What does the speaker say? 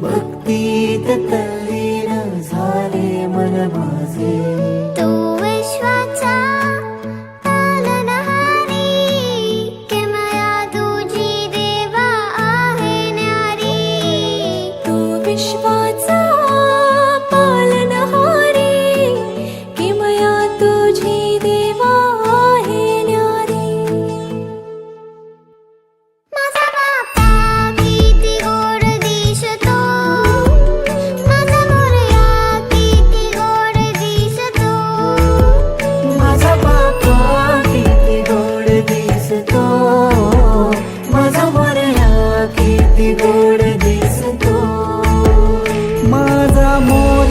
भक्तीत तल्लीन झाले मन माझे. तो विश्वाचा तालनहारी किमया तुझी विश्वाचा गोड दिसतो. माझा मोर